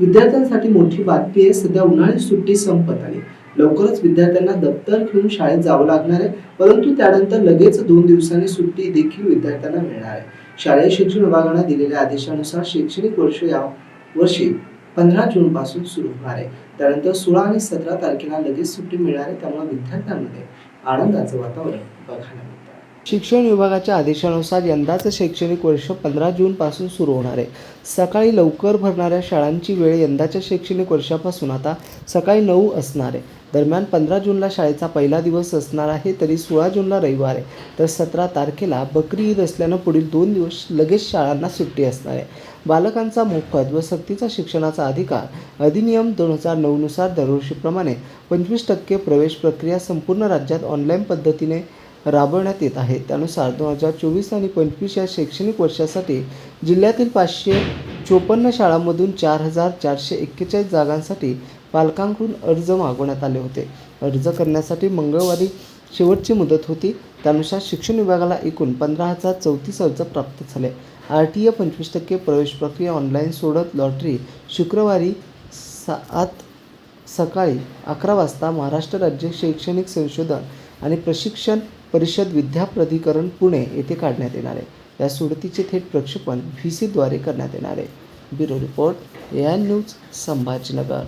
विद्यार्थ्यांसाठी मोठी बातमी आहे. सध्या उन्हाळी सुट्टी संपत आली. लवकरच विद्यार्थ्यांना दप्तर घेऊन शाळेत जावं लागणार आहे. परंतु त्यानंतर लगेच दोन दिवसांनी सुट्टी देखील विद्यार्थ्यांना मिळणार आहे. शालेय शिक्षण विभागाने दिलेल्या आदेशानुसार शैक्षणिक वर्ष या वर्षी पंधरा जून पासून सुरू होणार आहे. त्यानंतर सोळा आणि सतरा तारखेला लगेच सुट्टी मिळणार आहे. त्यामुळे विद्यार्थ्यांमध्ये आनंदाचं वातावरण बघायला मिळतं. शिक्षण विभागाच्या आदेशानुसार यंदाचं शैक्षणिक वर्ष पंधरा जूनपासून सुरू होणार आहे. सकाळी लवकर भरणाऱ्या शाळांची वेळ यंदाच्या शैक्षणिक वर्षापासून आता सकाळी नऊ असणार आहे. दरम्यान पंधरा जूनला शाळेचा पहिला दिवस असणार आहे तरी सोळा जूनला रविवार आहे. तर सतरा तारखेला बकरी ईद असल्यानं पुढील दोन दिवस लगेच शाळांना सुट्टी असणार आहे. बालकांचा मोफत व सक्तीचा शिक्षणाचा अधिकार अधिनियम दोन हजार नऊनुसार दरवर्षीप्रमाणे पंचवीस टक्के प्रवेश प्रक्रिया संपूर्ण राज्यात ऑनलाईन पद्धतीने राबवण्यात येत आहे. त्यानुसार दोन हजार चोवीस आणि पंचवीस या शैक्षणिक वर्षासाठी जिल्ह्यातील पाचशे चोपन्न शाळांमधून चार हजार चारशे एक्केचाळीस जागांसाठी पालकांकडून अर्ज मागवण्यात आले होते. अर्ज करण्यासाठी मंगळवारी शेवटची मुदत होती. त्यानुसार शिक्षण विभागाला एकूण पंधरा हजार चौतीस अर्ज प्राप्त झाले. आर टी ए पंचवीस टक्के प्रवेश प्रक्रिया ऑनलाईन सोडत लॉटरी शुक्रवारी सात सकाळी अकरा वाजता महाराष्ट्र राज्य शैक्षणिक संशोधन आणि प्रशिक्षण परिषद विद्याप्राधिकरण पुणे येथे काढण्यात येणार आहे. या सोडतीचे थेट प्रक्षेपण व्ही सीद्वारे करण्यात येणार आहे. Bureau report A I news Sambhajinagar.